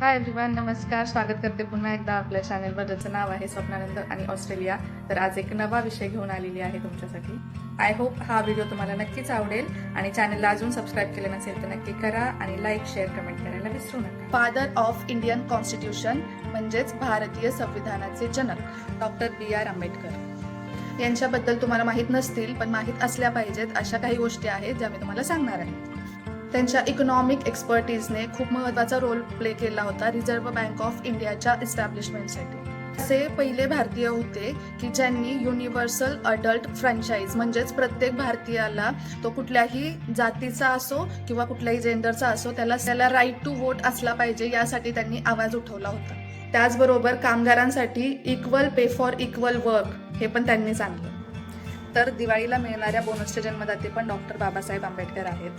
Hi everyone नमस्कार. स्वागत करते पुन्हा एकदा आपल्या चॅनलवर ज्याचं नाव आहे स्वप्नानंद आणि ऑस्ट्रेलिया. तर आज एक नवा विषय घेऊन आलेली आहे तुमच्यासाठी. आय होप हा व्हिडिओ तुम्हाला नक्कीच आवडेल आणि चॅनलला अजून सबस्क्राईब केलं नसेल तर नक्की करा आणि लाईक शेअर कमेंट करायला विसरू नका. फादर ऑफ इंडियन कॉन्स्टिट्यूशन म्हणजेच भारतीय संविधानाचे जनक डॉक्टर बी आर आंबेडकर. यांच्याबद्दल तुम्हाला माहीत नसतील पण माहीत असल्या पाहिजेत अशा काही गोष्टी आहेत ज्या मी तुम्हाला सांगणार आहे. त्यांच्या इकॉनॉमिक एक्सपर्टीजने खूप महत्त्वाचा रोल प्ले केला होता रिझर्व्ह बँक ऑफ इंडियाच्या इस्टॅब्लिशमेंटसाठी असे पहिले भारतीय होते की ज्यांनी युनिव्हर्सल अडल्ट फ्रँचाईज म्हणजेच प्रत्येक भारतीयाला तो कुठल्याही जातीचा असो किंवा कुठल्याही जेंडरचा असो त्याला त्याला राईट टू वोट असला पाहिजे यासाठी त्यांनी आवाज उठवला होता. त्याचबरोबर कामगारांसाठी equal pay for equal work हे पण त्यांनी सांगितलं. तर दिवाळीला मिळणाऱ्या बोनसचे जन्मदाते पण डॉक्टर बाबासाहेब आंबेडकर आहेत.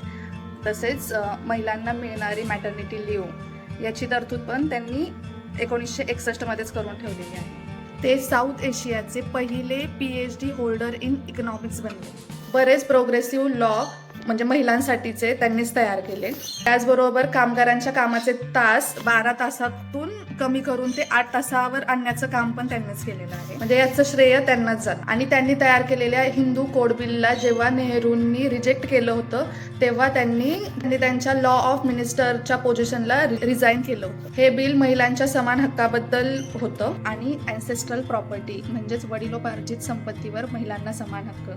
तसेच महिलांना मिळणारी मॅटर्निटी लिव्ह याची तरतूद पण त्यांनी एकोणीसशे एकसष्टमध्येच करून ठेवलेली आहे. ते साऊथ एशियाचे पहिले P H D holder in economics बनले. बरेच प्रोग्रेसिव्ह लॉ म्हणजे महिलांसाठीचे त्यांनीच तयार केले. त्याचबरोबर कामगारांच्या कामाचे तास बारा तासातून कमी करून ते आठ तासावर आणण्याचं काम पण त्यांनीच केलेलं आहे. म्हणजे याचं श्रेय त्यांनाच जात. आणि त्यांनी तयार केलेल्या हिंदू कोड बिलला जेव्हा नेहरूंनी रिजेक्ट केलं होतं तेव्हा त्यांनी त्यांनी त्यांच्या लॉ ऑफ मिनिस्टरच्या पोझिशनला रिझाईन केलं होतं. हे बिल महिलांच्या समान हक्काबद्दल होतं आणि अँसेस्ट्रल प्रॉपर्टी म्हणजेच वडिलोपार्जित संपत्तीवर महिलांना समान हक्क.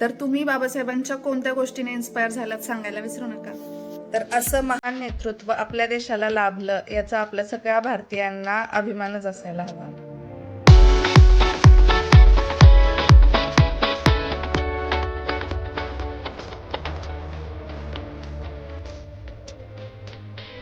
तर तुम्ही बाबासाहेबांच्या कोणत्या गोष्टीने इन्स्पायर झालात सांगायला विसरू नका. तर असं महान नेतृत्व आपल्या देशाला लाभलं याचा आपल्या सगळ्या भारतीयांना अभिमानच असायला हवा.